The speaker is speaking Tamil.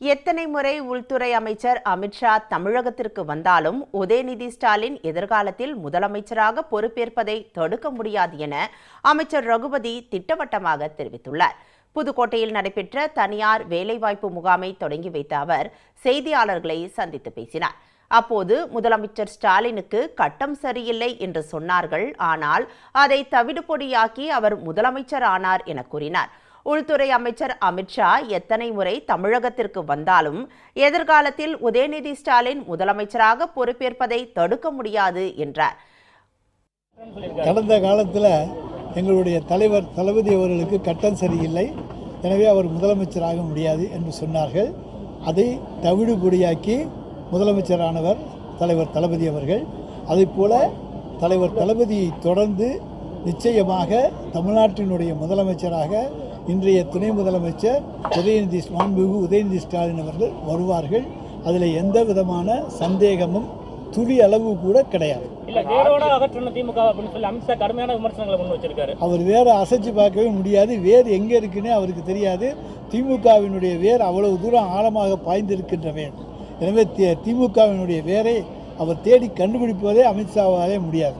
எத்தனை முறை உள்துறை அமைச்சர் அமித்ஷா தமிழகத்திற்கு வந்தாலும் உதயநிதி ஸ்டாலின் எதிர்காலத்தில் முதலமைச்சராக பொறுப்பேற்பதை தடுக்க முடியாது என அமைச்சர் ரகுபதி திட்டவட்டமாக தெரிவித்துள்ளார். புதுக்கோட்டையில் நடைபெற்ற தனியார் வேலைவாய்ப்பு முகாமை தொடங்கி வைத்த அவர் செய்தியாளர்களை சந்தித்து பேசினார். அப்போது முதலமைச்சர் ஸ்டாலினுக்கு கட்டம் சரியில்லை என்று சொன்னார்கள். ஆனால் அதை தவிடுபொடியாக்கி அவர் முதலமைச்சர் ஆனார் என கூறினார். உள்துறை அமைச்சர் அமித்ஷா எத்தனை முறை தமிழகத்திற்கு வந்தாலும் எதிர்காலத்தில் உதயநிதி ஸ்டாலின் முதலமைச்சராக பொறுப்பேற்பதை தடுக்க முடியாது என்றார். கடந்த காலத்தில் எங்களுடைய தலைவர் தளபதி அவர்களுக்கு கட்டம் சரியில்லை. எனவே அவர் முதலமைச்சராக முடியாது என்று சொன்னார்கள். அதை தவிடுபொடியாக்கி முதலமைச்சரானவர் தலைவர் தளபதி அவர்கள். அதைப்போல தலைவர் தளபதியை தொடர்ந்து நிச்சயமாக தமிழ்நாட்டினுடைய முதலமைச்சராக இன்றைய துணை முதலமைச்சர் உதயநிதி மாண்புமிகு உதயநிதி ஸ்டாலின் அவர்கள் வருவார்கள். அதில் எந்த விதமான சந்தேகமும் துளி அளவு கூட கிடையாது. அவர் வேறு அசைச்சு பார்க்கவே முடியாது. வேர் எங்கே இருக்குன்னே அவருக்கு தெரியாது. திமுகவினுடைய வேர் அவ்வளவு தூரம் ஆழமாக பாய்ந்திருக்கின்ற வேர். எனவே திமுகவினுடைய வேரை அவர் தேடி கண்டுபிடிப்பதே அமித்ஷாவாலே முடியாது.